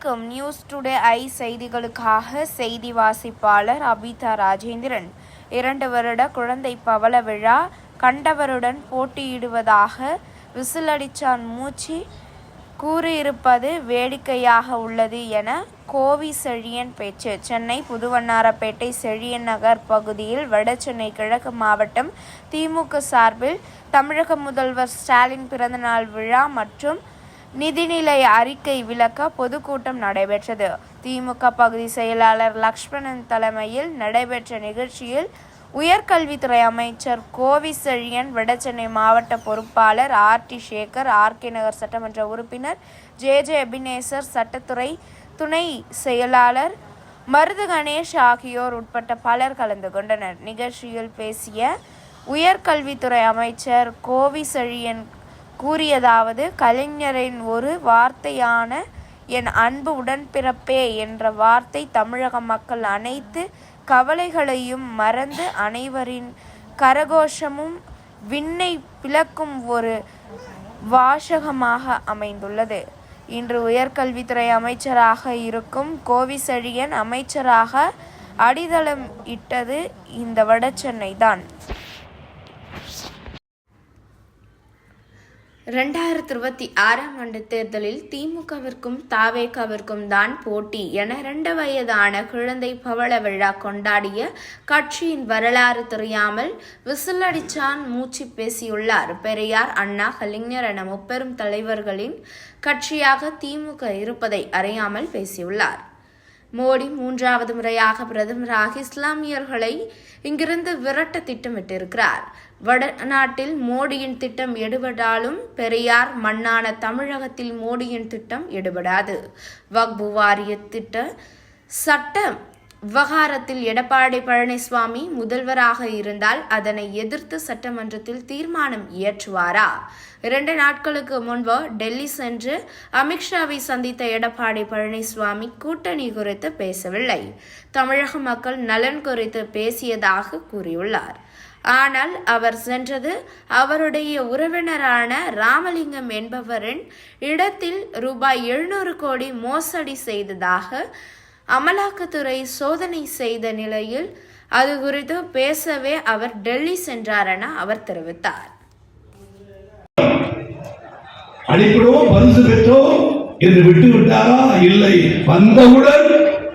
வணக்கம். News today I செய்திகளுக்காக செய்தி வாசிப்பாளர் அபிதா ராஜேந்திரன். இரண்டு வருட குழந்தை பவள விழா கண்டவருடன் போட்டியிடுவதாக விசிலடிச்சான் மூச்சு. கூறியிருப்பது வேடிக்கையாக உள்ளது என கோவி செழியன் பேச்சு. சென்னை புதுவண்ணாரப்பேட்டை செழியன் நகர் பகுதியில் வடசென்னை கிழக்கு மாவட்டம் திமுக சார்பில் தமிழக முதல்வர் ஸ்டாலின் பிறந்தநாள் விழா மற்றும் நிதிநிலை அறிக்கை விளக்க பொதுக்கூட்டம் நடைபெற்றது. திமுக பகுதி செயலாளர் லக்ஷ்மணன் தலைமையில் நடைபெற்ற நிகழ்ச்சியில் உயர்கல்வித்துறை அமைச்சர் கோவி செழியன் வடசென்னை மாவட்ட பொறுப்பாளர் R D Sekar R K Nagar சட்டமன்ற உறுப்பினர் ஜே ஜே அபினேசர் சட்டத்துறை துணை செயலாளர் மருது கணேஷ் ஆகியோர் உட்பட்ட பலர் கலந்து கொண்டனர். நிகழ்ச்சியில் பேசிய உயர்கல்வித்துறை அமைச்சர் கோவி செழியன் கூறியதாவது கலைஞரின் ஒரு வார்த்தையான என் அன்பு உடன்பிறப்பே என்ற வார்த்தை தமிழக மக்கள் அனைத்து கவலைகளையும் மறந்து அனைவரின் கரகோஷமும் விண்ணை பிளக்கும் ஒரு வாசகமாக அமைந்துள்ளது. இன்று உயர்கல்வித்துறை அமைச்சராக இருக்கும் கோவிசழியன் அமைச்சராக அடித்தளம் இட்டது இந்த வடசென்னை தான். ரெண்டாயிரத்தி இருபத்தி ஆறாம் ஆண்டு தேர்தலில் திமுகவிற்கும் தாவேகாவிற்கும் தான் போட்டி என இரண்டு வயதான குழந்தை பவள விழா கொண்டாடிய கட்சியின் வரலாறு தெரியாமல் விசிலடிச்சான் மூச்சு பேசியுள்ளார். பெரியார் அண்ணா கலைஞர் என முப்பெரும் தலைவர்களின் கட்சியாக திமுக இருப்பதை அறியாமல் பேசியுள்ளார். மோடி மூன்றாவது முறையாக பிரதமராக இஸ்லாமியர்களை இங்கிருந்து விரட்ட திட்டமிட்டிருக்கிறார். வடநாட்டில் மோடியின் திட்டம் எடுபடாலும் பெரியார் மண்ணான தமிழகத்தில் மோடியின் திட்டம் எடுபடாது. வக்பு வாரிய திட்ட சட்ட விவகாரத்தில் எடப்பாடி பழனிசாமி முதல்வராக இருந்தால் அதனை எதிர்த்து சட்டமன்றத்தில் தீர்மானம் இயற்றுவாரா? இரண்டு நாட்களுக்கு முன்பு டெல்லி சென்று அமித்ஷாவை சந்தித்த எடப்பாடி பழனிசாமி கூட்டணி குறித்து பேசவில்லை. தமிழக மக்கள் நலன் குறித்து பேசியதாக கூறியுள்ளார். ஆனால் அவர் சென்றது அவருடைய உறவினரான ராமலிங்கம் என்பவரின் இடத்தில் ரூபாய் எழுநூறு கோடி மோசடி செய்ததாக அமலாக்கத்துறை சோதனை செய்த நிலையில் அது குறித்து பேசவே அவர் டெல்லி சென்றார் என அவர் தெரிவித்தார். அனுப்பிடுவோம் பரிசு பெற்றோம் என்று விட்டு விட்டாரா இல்லை. வந்தவுடன்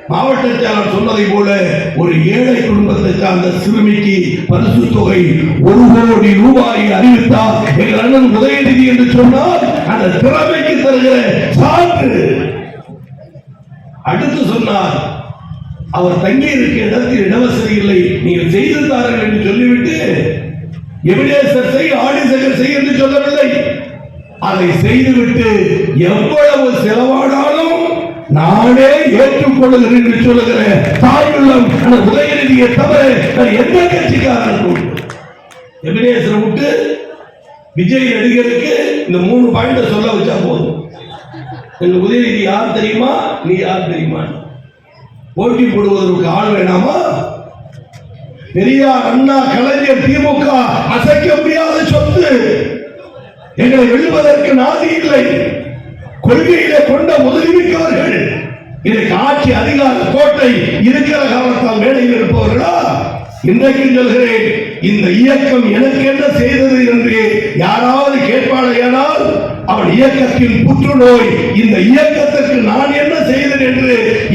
மாவட்ட செயலர் சொன்னதை போல ஒரு ஏழை குடும்பத்தை சார்ந்த சிறுமிக்கு பரிசு தொகை ஒரு கோடி ரூபாயை அறிவித்தார் எங்கள் அண்ணன் உதயநிதி என்று சொன்னால் அந்த திறமைக்கு தருகிற சான்று. அடுத்து சொன்னார் அவர் தங்கி இருக்க இடத்தில் இடவசதி இல்லை நீங்கள் செய்து தாருங்கள் என்று சொல்லிவிட்டு எவிடேசர் செய் ஆடிசகர் செய் என்று சொல்லவில்லை. அதை செய்துவிட்டு எவ்வளவு செலவானாலும் நானே ஏற்றுக்கொள்ளுகிறேன் என்று சொல்லுகிறேன். தாயுள்ளம் அந்த உதயநிதியை தவிர எந்த கட்சிக்காரனுக்கும் எபினேசரை விட்டு விஜய் நடிகருக்கு இந்த மூணு பாயிண்ட சொல்ல வச்சா போதும். எங்க உதயநிதி யார் தெரியுமா? நீ யார் தெரியுமா? போட்டி போடுவதற்கு ஆள் வேணாமா? பெரியார் அண்ணா கலைஞர் திமுக அசைக்க முடியாத சொத்து. எங்களை வெல்வதற்கு நாதி இல்லை. கொள்கையிலே கொண்ட உதவிமிக்கவர்கள் இதை ஆட்சி அதிகார கோட்டை இருக்கிற காலத்தால் வேலையில் இருப்பவர்களா? இன்றைக்கு சொல்கிறேன் இந்த இயக்கம் எனக்கு என்ன செய்தது என்று யாராவது கேட்பாளையானால் அவன் இயக்கத்தின் புற்றுநோய் இந்த இயக்கத்திற்கு நான் என்ன செய்தேன் என்று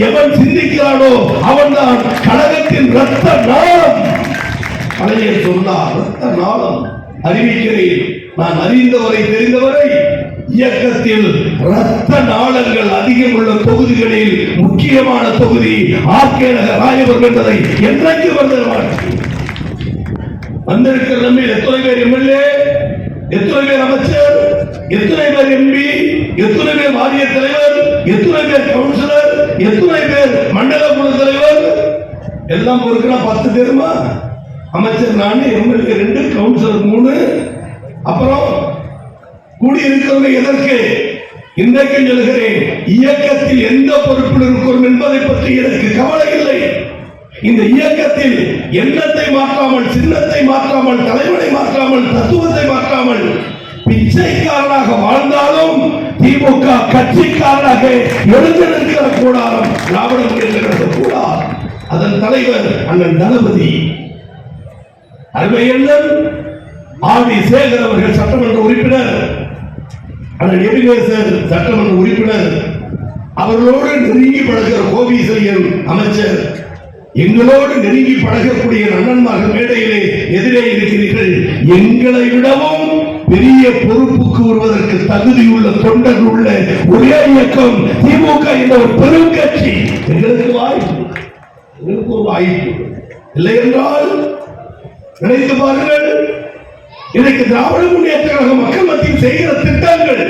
எவன் சிந்திக்கிறானோ அவன்தான் கழகத்தின் ரத்த நாளம். பழைய சொன்னார் ரத்த நாளம் அறிவிக்கிறேன். நான் அறிந்தவரை தெரிந்தவரை இயக்கத்தில் ரத்த நாளங்கள் அதிகம் உள்ள தொகுதிகளில் முக்கியமான தொகுதி ஆர்கே நகர் ராயபுரம் என்பதை என்றைக்கு வந்தவர் வந்திருக்கிற நம்ம எத்தனை பேர் எம்எல்ஏ எத்தனை பேர் அமைச்சர் எத்தனை பேர் எம்பி எத்தனை பேர் வாரிய தலைவர் எத்தனை பேர் கவுன்சிலர் எத்தனை பேர் மண்டல குழு தலைவர்? எல்லாம் பொறுக்கிறா பத்து பேருமா? அமைச்சர் நானு எம்எல்ஏ ரெண்டு கவுன்சிலர் மூணு அப்புறம் கூடியிருக்கிறவங்க எதற்கு? இன்றைக்கு சொல்கிறேன் இயக்கத்தில் எந்த பொறுப்பில் இருக்கிறோம் என்பதை பற்றி எனக்கு கவலை இல்லை. இந்த இயக்கத்தில் எண்ணத்தை மாற்றாமல் சின்னத்தை மாற்றாமல் தலைவனை மாற்றாமல் தத்துவத்தை மாற்றாமல் பிச்சைக்காரனாக வாழ்ந்தாலும் திமுக கட்சிக்காரனாக எழுந்து நிற்கிற கூடாரம் திராவிட என்கிற கூடாரம் அதன் தலைவர் அண்ணன் தளபதி. அருமையண்ணன் ஆதி சேகர் அவர்கள் சட்டமன்ற உறுப்பினர். அண்ணன் எபினேசர் சட்டமன்ற உறுப்பினர். அவர்களோடு நெருங்கி பழகிற கோபீசையன் அமைச்சர். எங்களோடு நெருங்கி பழகக்கூடிய அண்ணன்மார்கள் மேடையிலே எதிரே இருக்கிறீர்கள். எங்களை விடவும் பெரிய பொறுப்புக்கு வருவதற்கு தகுதியுள்ள தொண்டர்கள் உள்ள ஒரே இயக்கம் திமுக என்ற ஒரு பெரும் கட்சி எங்களுக்கு வாய்ப்பு. எங்களுக்கு ஒரு வாய்ப்பு. இல்லை என்றால் நினைத்து பாருங்கள் இன்னைக்கு திராவிட முன்னேற்ற கழக மக்கள் மத்தியில் செய்கிற திட்டங்கள்.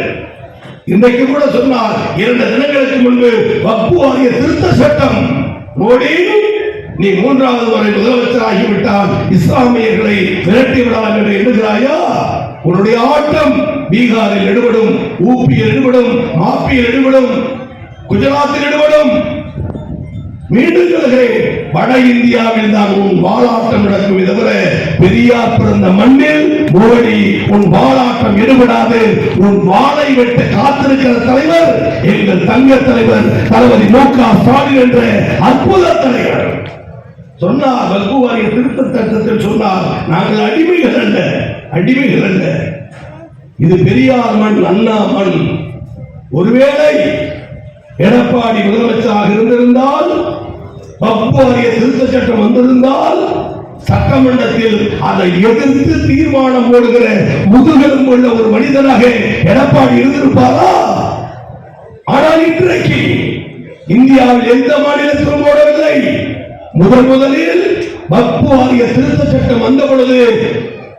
இன்றைக்கு கூட சொன்னார் இரண்டு தினங்களுக்கு முன்பு வக்பு வாரிய திருத்த சட்டம் மோடி நீ மூன்றாவது முறை முதலமைச்சராகிவிட்டால் இஸ்லாமியர்களை விரட்டி விடலாம் என்று எண்ணுகிறாயா? உன்னுடைய ஆட்டம் பீகாரில் எடுபடும் ஊபியில் எடுபடும் மாப்பியில் எடுபடும் குஜராத்தில் எடுபடும் மீண்டும் சொல்கிறேன் வட இந்தியாவில் தான் உன் வாழாட்டம் நடக்கும். தவிர பெரியார் பிறந்த மண்ணில் மோடி உன் வாழாட்டம் எடுபடாது. உன் வாழை வெட்ட காத்திருக்கிற தலைவர் எங்கள் தங்க தலைவர் தளபதி மு க ஸ்டாலின் என்ற அற்புத தலைவர். சொன்னார் வகுவாரிய திருத்த சட்டத்தில் சொன்னார் நாங்கள் அடிமைகள் அல்ல அடிமைகள் அல்ல. இது பெரியார் மண் அண்ணா மண். ஒருவேளை எடப்பாடி முதலமைச்சராக இருந்திருந்தால் வாரிய திருத்த சட்டம் வந்திருந்தால் சட்டமன்றத்தில் அதை எதிர்த்து தீர்மானம் போடுகிற முதுகெலும் உள்ள ஒரு மனிதனாக எடப்பாடி இருந்திருப்பாரா? ஆனால் இன்றைக்கு இந்தியாவில் எந்த மாநிலத்திலும் போடவில்லை முதன் முதலில் வக்பு வாரிய திருத்த சட்டம் வந்த பொழுது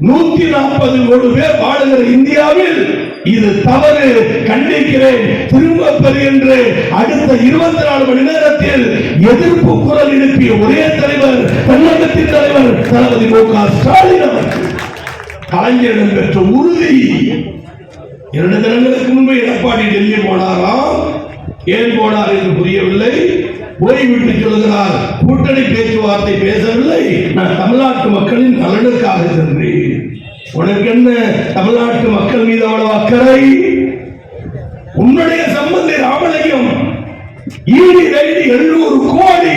நூத்தி நாற்பது கோடி பேர் வாழுகிற இந்தியாவில் இது தவறு கண்டிக்கிறேன். திரும்ப பெறு என்று அடுத்த இருபத்தி நாலு மணி நேரத்தில் எதிர்ப்பு குரல் எழுப்பிய ஒரே தலைவர் தமிழகத்தின் தலைவர் தளபதி மு க ஸ்டாலின் அவர்கள். கலைஞரிடம் பெற்ற உறுதி. இரண்டு தினங்களுக்கு முன்பு எடப்பாடி டெல்லி போனாராம். ஏன் போனார் என்று புரியவில்லை. ஓய்விட்டு சொல்கிறார் கூட்டணி பேச்சுவார்த்தை பேசவில்லை. நான் தமிழ்நாட்டு மக்களின் நலனுக்காக சென்றேன். உனக்கு என்ன தமிழ்நாட்டு மக்கள் மீது அவ்வளவு அக்கறை? உன்னுடைய சம்பந்தி ராமலிங்கம் ஈடி ரைடு எழுநூறு கோடி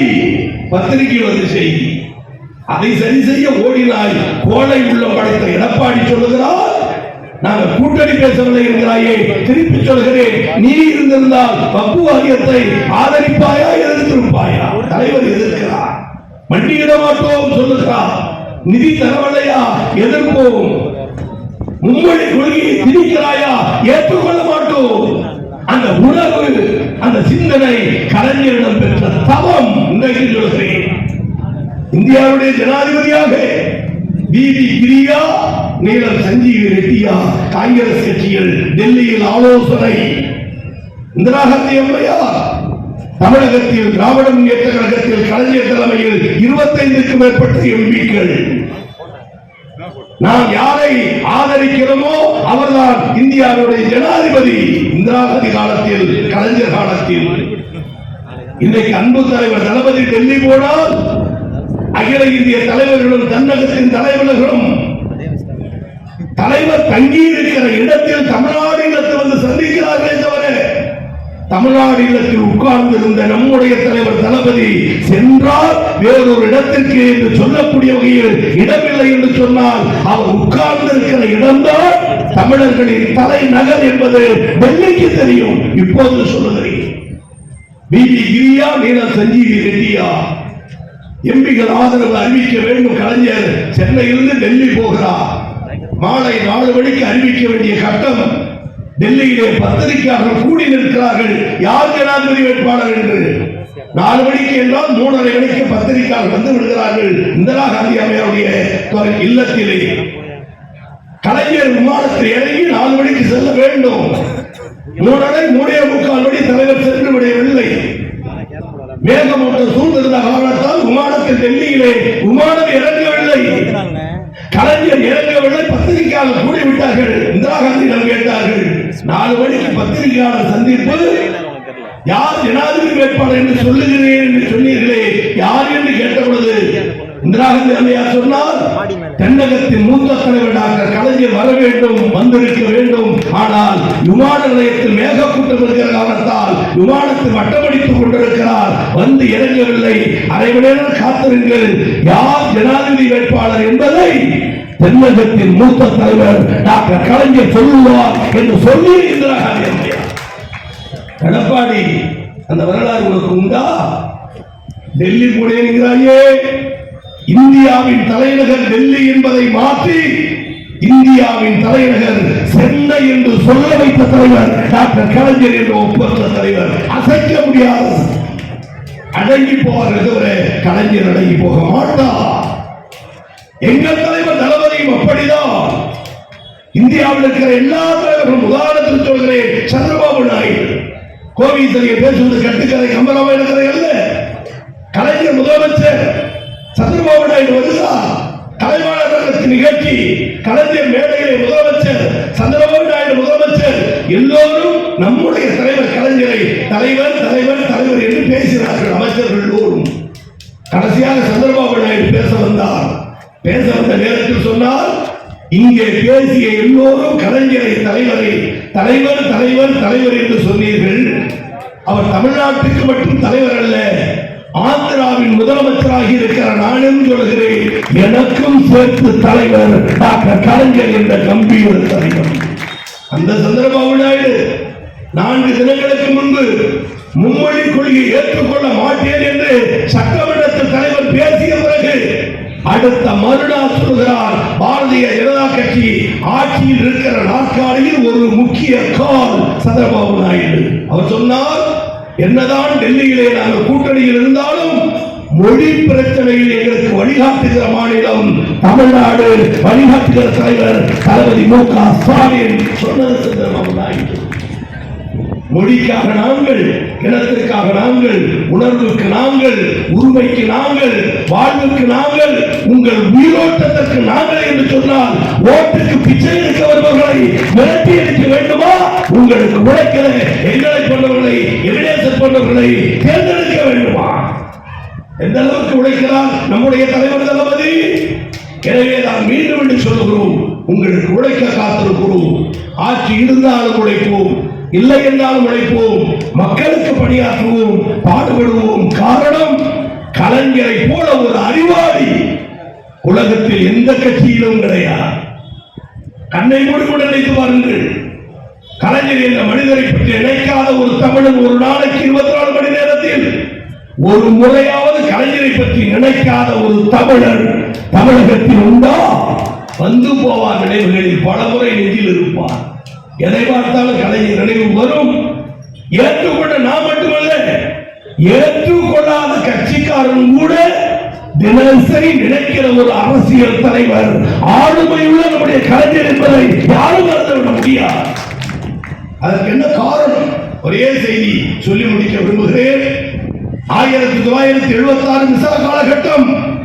பத்திரிகையில் வந்து செய்தி அதை சரி செய்ய ஓடினாய். கோடை உள்ள படைத்த எடப்பாடி சொல்லுகிறார் நாங்கள் கூட்டணி பேசவில்லை என்கிறாயே. திருப்பி சொல்கிறேன். நீ இருந்திருந்தால் பப்பு வாரியத்தை ஆதரிப்பாயா எதிர்த்திருப்பாயா? தலைவர் எதிர்க்கிறார். மண்டியிட மாட்டோம் சொல்லுகிறார். நிதி தரவில்லையா எதிர்ப்போம். மும்மொழி கொள்கையை திணிக்கிறாயா? ஏற்றுக்கொள்ள மாட்டோம். அந்த உணர்வு அந்த சிந்தனை கலைஞரிடம் பெற்ற தவம் இன்றைக்கு சொல்கிறேன் இந்தியாவுடைய ஜனாதிபதியாக பிபி கிரியா நீலம் சஞ்சீவி ரெட்டியா காங்கிரஸ் கட்சியில் டெல்லியில் ஆலோசனை. இந்திரா காந்தி அம்மையார் தமிழகத்தில் திராவிட முன்னேற்ற கழகத்தில் கலைஞர் தலைமையில் இருபத்தைந்துக்கும் மேற்பட்ட எம்பிக்கள். நாம் யாரை ஆதரிக்கிறோமோ அவர்தான் இந்தியாவுடைய ஜனாதிபதி. இந்திரா காந்தி காலத்தில் கலைஞர் காலத்தில். இன்றைக்கு அன்பு தலைவர் தளபதி டெல்லி போனால் அகில இந்திய தலைவர்களும் தன்னகத்தின் தலைவர்களும் தலைவர் தங்கி இருக்கிற இடத்தில் தமிழ்நாடு இல்லத்தில் வந்து சந்திக்கிறார்களே தவிர தமிழ்நாடு இல்லத்தில் உட்கார்ந்திருந்த நம்முடைய தலைவர் தளபதி சென்றால் வேறொரு இடத்திற்கு என்று சொல்லக்கூடிய வகையில் இடமில்லை என்று சொன்னால் அவர் உட்கார்ந்திருக்கிற இடம்தான் தமிழர்களின் தலைநகர் என்பது டெல்லிக்கு தெரியும். இப்போது சொல்லுகிறேன். பிபி கிரியா நீலம் சஞ்சீவி ரெட்டியா எம்பிகள் ஆதரவு அறிவிக்க வேண்டும். கலைஞர் சென்னையிலிருந்து டெல்லி போகிறார். மாலை நாலு மணிக்கு அறிவிக்க வேண்டிய கட்டம் டெல்லியிலே பத்திரிகையாளர்கள் கூடி நிற்கிறார்கள். யார் ஜனாதிபதி வேட்பாளர் என்று? நாலு மணிக்கு என்றால் மூணரை மணிக்கு பத்திரிகையாளர் வந்து விடுகிறார்கள். இந்திரா காந்தி அம்மையாருடைய இல்லத்திலே. கலைஞர் விமானத்தில் இறங்கி நாலு மணிக்கு செல்ல வேண்டும். மூணரை மூணே முக்கால் மணி தலைவர் சென்று விடவில்லை. மேகமூட்டம் சூழ்ந்திருந்த காரணத்தால் விமானத்தில் டெல்லியிலே விமானம் இறங்கவில்லை. கலைஞர் இறங்கவில்லை பத்திரிகையாளர் கூடிவிட்டார்கள். இந்திரா காந்தியிடம் கேட்டார்கள். நாலு மணிக்கு பத்திரிகையாளர் சந்திப்பு யார் ஜனாதிபதி வேட்பாளர் என்று சொல்லுகிறேன் என்று சொன்னீர்களே? யார் என்று கேட்ட பொழுது இந்திரா காந்தி தென்னகத்தின் மூத்த தலைவர் டாக்டர் கலைஞர் வர வேண்டும் வந்திருக்க வேண்டும். ஆனால் விமான நிலையத்தில் மேகக்கூட்டம் இருக்கிற காரணத்தால் விமானத்தில் வட்டமடித்துக் கொண்டிருக்கிறார். வந்து இறங்கவில்லை. அரை மணி நேரம் காத்திருங்கள். யார் ஜனாதிபதி வேட்பாளர் என்பதை தென்னகத்தின் மூத்த தலைவர் டாக்டர் கலைஞர் சொல்லுவார் என்று சொல்லி இந்திரா காந்தி எடப்பாடி அந்த வரலாறு உனக்கு உண்டா? டெல்லி போனேங்கிறாயே இந்தியாவின் தலைநகர் டெல்லி என்பதை மாற்றி இந்தியாவின் தலைநகர் சென்னை என்று சொல்ல வைத்த தலைவர் டாக்டர் கலைஞர் என்று ஒப்பந்த தலைவர். அசைக்க முடியாது. அடங்கி போவார்கள் தவிர கலைஞர் அடங்கி போக மாட்டார் எங்கள் தலைவர் தளபதியும் அப்படிதான். இந்தியாவில் இருக்கிற எல்லா தலைவர்களும் உதாரணத்தில் சொல்கிறேன் சந்திரபாபு நாயுடு. கோவிந்தரையை பேசுவது கட்டுக்கதை கம்பராமாயண கதை அல்ல கலைஞர் முதலமைச்சர் சந்திரபாபு நாயுடு வருகிறார் கலைவாணர்களுக்கு நிகழ்ச்சி கலைஞர் மேடையிலே முதலமைச்சர் சந்திரபாபு நாயுடு முதலமைச்சர் எல்லோரும் நம்முடைய தலைவர் கலைஞரை தலைவர் தலைவர் தலைவர் என்று பேசினார்கள் அமைச்சர்கள் எல்லோரும். கடைசியாக சந்திரபாபு நாயுடு பேச வந்தார். பேச வந்த நேரத்தில் சொன்னால் இங்கே பேசிய எல்லோரும் கலைஞரை தலைவரை தலைவர் தலைவர் தலைவர் என்று சொல்லி அவர் தமிழ்நாட்டுக்கு மட்டும் தலைவர் அல்ல ஆந்திராவின் முதலமைச்சராகி இருக்கிற நானும் சொல்கிறேன் எனக்கும் சேர்த்து தலைவர் டாக்டர் கலைஞர் என்ற கம்பீர தலைவர். அந்த சந்திரபாபு நாயுடு நான்கு தினங்களுக்கு முன்பு மும்மொழி கொள்கையை ஏற்றுக்கொள்ள மாட்டேன் என்று சட்டமன்றத்தில் தலைவர் பேசிய பிறகு அடுத்த மறுநாள் சொல்கிறார் பாரதிய ஜனதா கட்சி ஆட்சியில் இருக்கிற நாற்காலியில் ஒரு முக்கிய கால் சந்திரபாபு நாயுடு. அவர் சொன்னார் என்னதான் டெல்லியிலே நாங்கள் கூட்டணியில் இருந்தாலும் மொழி பிரச்சனையில் எங்களுக்கு வழிகாட்டுகிற மாநிலம் தமிழ்நாடு. வழிகாட்டுகிற தலைவர் தளபதி மு க ஸ்டாலின். சொன்னது சந்திரபாபு மொழிக்காக நாங்கள் இனத்திற்காக நாங்கள் உணர்வுக்கு நாங்கள் உரிமைக்கு நாங்கள் வாழ்வுக்கு நாங்கள் உங்கள் உயிரோட்டத்திற்கு நாங்கள் என்று சொன்னால் ஓட்டுக்கு பிச்சை எடுக்க வருபவர்களை மிரட்டி எடுக்க வேண்டுமா? உங்களுக்கு உழைக்கிற எங்களை போன்றவர்களை எவிடேசன் போன்றவர்களை தேர்ந்தெடுக்க வேண்டுமா? எந்த அளவுக்கு உழைக்கிறார் நம்முடைய தலைவர் தளபதி? எனவே நான் மீண்டும் என்று சொல்லுகிறோம் உங்களுக்கு உழைக்க காத்திருக்கிறோம். ஆட்சி இருந்தாலும் உழைப்போம் இல்லை என்றாலும் உழைப்போம். மக்களுக்கு பணியாற்றுவோம் பாடுபடுவோம். காரணம் கலைஞரை போல ஒரு அறிவாளி உலகத்தில் எந்த கட்சியிலும் கிடையாது. கண்ணை மூடிக்கொண்டு நினைத்து பாருங்கள். கலைஞர் என்ற மனிதரை பற்றி நினைக்காத ஒரு தமிழன் ஒரு நாளைக்கு இருபத்தி நாலு மணி நேரத்தில் ஒரு முறையாவது கலைஞரை பற்றி நினைக்காத ஒரு தமிழர் தமிழகத்தில் உண்டா? வந்து போவார் நினைவுகளில் பல முறை நெஞ்சில் இருப்பார். எதை பார்த்தாலும் கலைஞர் நினைவு வரும். ஏற்றுக்கொண்ட நான் மட்டுமல்ல ஏற்றுக்கொள்ளாத கட்சிக்காரன் கூட தினசரி நினைக்கிற ஒரு அரசியல் தலைவர் ஆளுமையுள்ள நம்முடைய கலைஞர் என்பதை யாரும் மறந்துவிட முடியாது. அதற்கு என்ன காரணம்? ஒரே செய்தி சொல்லி முடிக்க விரும்புகிறேன். ஆயிரத்தி தொள்ளாயிரத்தி எழுபத்தி ஆறு விசா காலகட்டம்.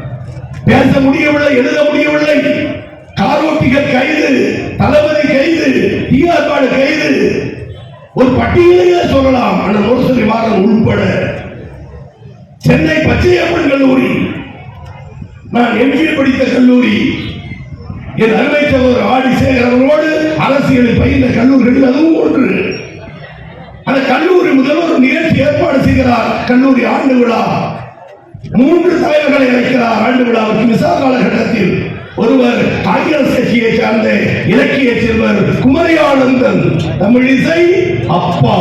பேச முடியவில்லை எழுத முடியவில்லை. காரோட்டிகள் கைது தளபதி கைது ஈஆர்பாடு கைது. ஒரு பட்டியலையே சொல்லலாம். அந்த முரசொலி வாரம் உள்பட. சென்னை பச்சையப்பன் கல்லூரி. நான் எம்ஏ படித்த கல்லூரி. என் அருமை சகோதரர் ஆடி சேகர் அவர்களோடு அரசியலில் பயின்ற கல்லூரிகள் அதுவும் ஒன்று. அந்த கல்லூரி முதல்வர் ஒரு நிகழ்ச்சி ஏற்பாடு செய்கிறார். கல்லூரி ஆண்டு விழா. மூன்று தலைவர்களை இணைக்கிறார். ஆண்டு விழாவுக்கு விசா காலகட்டத்தில் ஒருவர் காங்கிரஸ் கட்சியை சார்ந்த இலக்கிய செல்வர் குமரியானந்தன். தமிழிசை அப்பா.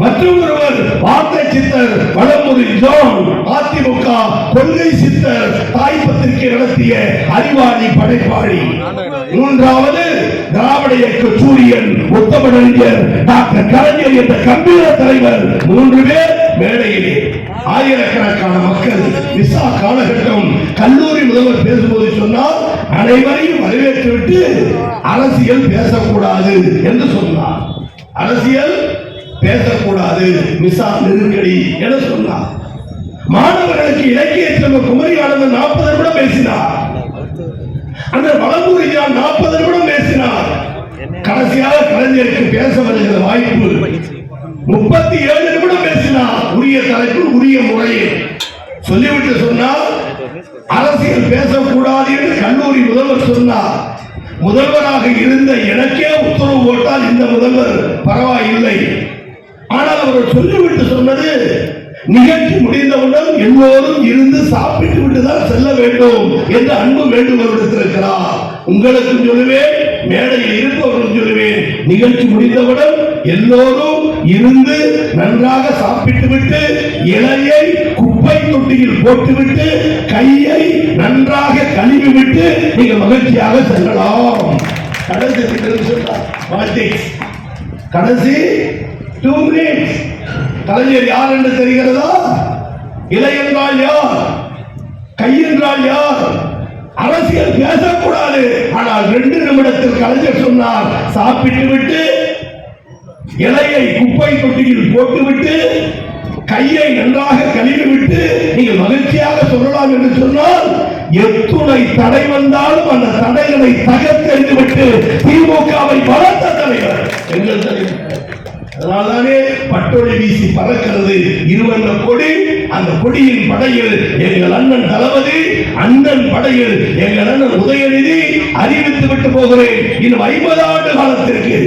மற்றும் ஒருவர் வார்த்தை சித்தர் வடமுறை ஜான் அதிமுக கொள்கை சித்தர் தாய் பத்திரிகை நடத்திய அறிவாளி படைப்பாளி. மூன்றாவது திராவிட இயக்க சூரியன் உத்தமறிஞர் டாக்டர் கலைஞர் என்ற கம்பீர தலைவர். மூன்று பேர் மேடையிலே. ஆயிரக்கணக்கான மக்கள் விசா காலகட்டம் கல்லூரி முதல்வர் பேசும்போது சொன்னால் அனைவரையும் வரவேற்றுவிட்டு அரசியல் பேசக்கூடாது என்று சொன்னார். அரசியல் பேசக்கூடாது. விசா நெருக்கடி என சொன்னார். மாணவர்களுக்கு இலக்கிய செல்வ குமரி ஆனந்தன் நாற்பது கூட பேசினார். அந்த வளமுறையா நாற்பது நிமிடம் பேசினார். கடைசியாக கலைஞருக்கு பேச வருகிற வாய்ப்பு முப்பத்தி ஏழு நிமிடம் பேசினார். உரிய தலைப்பில் உரிய முறையில் சொல்லிவிட்டு சொன்னால் அரசியல் பேசக்கூடாது என்று கல்லூரி முதல்வர் சொன்னார். முதல்வராக இருந்த எனக்கே உத்தரவு போட்டால் இந்த முதல்வர் பரவாயில்லை. ஆனால் அவர் சொல்லிவிட்டு சொன்னது நிகழ்ச்சி முடிந்தவுடன் எல்லோரும் இருந்து சாப்பிட்டு விட்டு தான் செல்ல வேண்டும் என்று அன்பு வேண்டுகோள் விடுத்திருக்கிறார் உங்களுக்கும் சொல்லுவேன் மேடையில் இருப்பவர்களும் சொல்லுவேன் நிகழ்ச்சி முடிந்தவுடன் எல்லோரும் இருந்து நன்றாக சாப்பிட்டு விட்டு இலையை குப்பை தொட்டியில் போட்டுவிட்டு கையை நன்றாக கழுவி விட்டு நீங்கள் மகிழ்ச்சியாக செல்லலாம். கடைசி சொன்னார் politics. கடைசி டூ மினிட்ஸ் கலைஞர் யார் என்று தெரிகிறதா? இலை என்றால் யார்? கை என்றால் யார்? அரசியல் பேசக்கூடாது. ஆனால் ரெண்டு நிமிடத்தில் கலைஞர் சொன்னார் சாப்பிட்டு விட்டு இலையை குப்பை தொட்டியில் போட்டுவிட்டு கையை நன்றாக கழுவி விட்டு நீங்கள் மகிழ்ச்சியாக சொல்லலாம் என்று சொன்னால் எத்துணை தடை வந்தாலும் அந்த தடைகளை தகர்த்தெறிந்து விட்டு திமுகவை வளர்த்த தலைவர். எங்கள் தலைவர். அதனால்தானே பட்டொளி வீசி பறக்கிறது. இருவண்ண கொடி அந்த கொடியின் படையில் எங்கள் அண்ணன் தளபதி அண்ணன் படையில் எங்கள் அண்ணன் உதயநிதி அறிவித்து விட்டு போகிறேன். இன்னும் ஐம்பது ஆண்டு காலத்திற்கு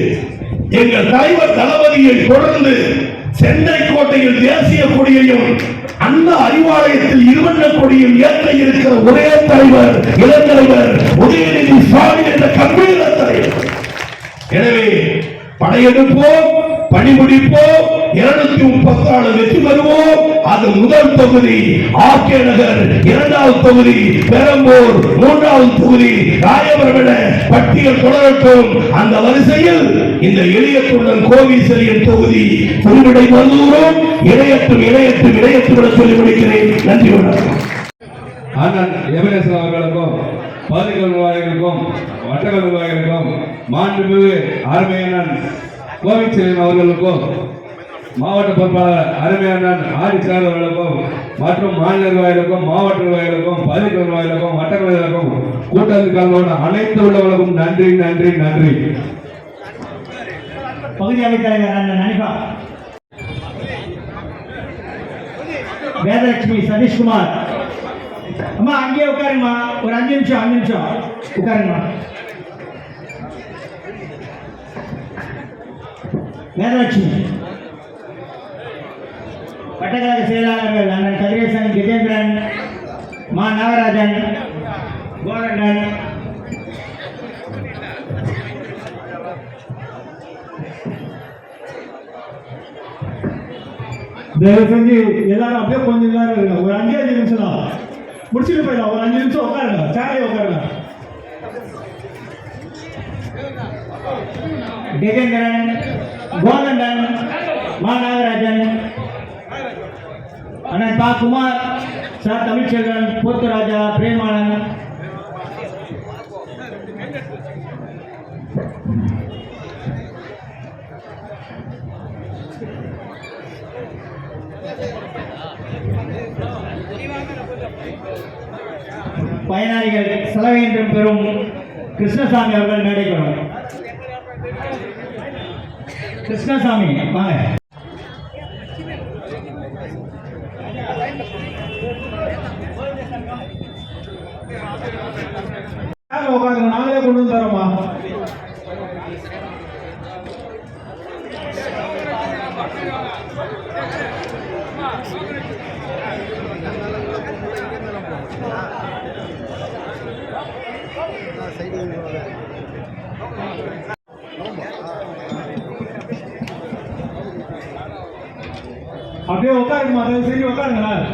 எங்கள் தலைவர் தளபதியை தொடர்ந்து சென்னை கோட்டையில் தேசிய கொடியையும் அண்ணா அறிவாலயத்தில் இருவண்ண கொடியும் ஏற்ற இருக்கிற ஒரே தலைவர் இளத்தலைவர் உதயநிதி சுவாமி என்ற கம்பீர தலைவர் எனவே படையெடுப்போம் பணிமுடிப்போம். இருநூத்தி முப்பத்தி நாலு வெற்றி பெறுவோம். அது முதல் தொகுதி. ஆர்கே நகர் இரண்டாவது தொகுதி. பெரம்பூர் மூன்றாவது தொகுதி. ராயபுரம் பட்டியல் தொடரட்டும். அந்த வரிசையில் இந்த எளிய தொண்டன் கோவிசலியன் தொகுதி திருவிடை மருதூரும். இணையத்தும் இணையத்தும் இணையட்டும் என சொல்லி முடிக்கிறேன். நன்றி வணக்கம். அண்ணன் எமரேசன் அவர்களுக்கும் பகுதி நிர்வாகிகளுக்கும் வட்டக நிர்வாகிகளுக்கும் மாண்புமிகு அருமையான கோவிச்செல்வன் அவர்களுக்கும் மாவட்ட பொறுப்பாளர் அருமையான ஆதிச்சார் அவர்களுக்கும் மற்றும் மாநில நிர்வாகிகளுக்கும் மாவட்ட நிர்வாகிகளுக்கும் பகுதி நிர்வாகிகளுக்கும் வட்ட நிர்வாகிகளுக்கும் கூட்டத்தில் கலந்து அனைத்து உள்ளவர்களுக்கும் நன்றி நன்றி நன்றி. பகுதி அவைத்தலைவர் அண்ணன் அனிகா வேதலட்சுமி சதீஷ்குமார். அம்மா அங்கேயே உட்காருங்கம்மா. ஒரு அஞ்சு நிமிஷம் அஞ்சு நிமிஷம். உட்காருங்கம்மா. வேதலட்சுமி வட்டக்கழக செயலாளர்கள் அண்ணன் கதிரேசன் கஜேந்திரன் மா நாகராஜன் கோரண்டன். தயவு செஞ்சு எல்லாரும் அப்படியே கொஞ்சம் நேரம் இருங்க ஒரு அஞ்சு அஞ்சு நிமிஷம் தான். முடிச்சுட்டு போயிடலாம். ஒரு அஞ்சு நிமிஷம் உட்காருங்க. சேரையை உட்காருங்க. கஜேந்திரன் கோதண்டன் மா நாகராஜன் அண்ணன் பா குமார் சார் தமிழ்ச்செல்வன் போத்துராஜா பிரேமானன். பயனாளிகள் செலவு என்றும் பெறும் கிருஷ்ணசாமி அவர்கள் நடைபெறும் கிருஷ்ணசாமி வாங்க. உட்காந்து நாங்களே கொண்டு வந்து தரோம்மா அப்படியே உட்காருங்கம்மா தயவு செஞ்சு உட்காருங்களேன்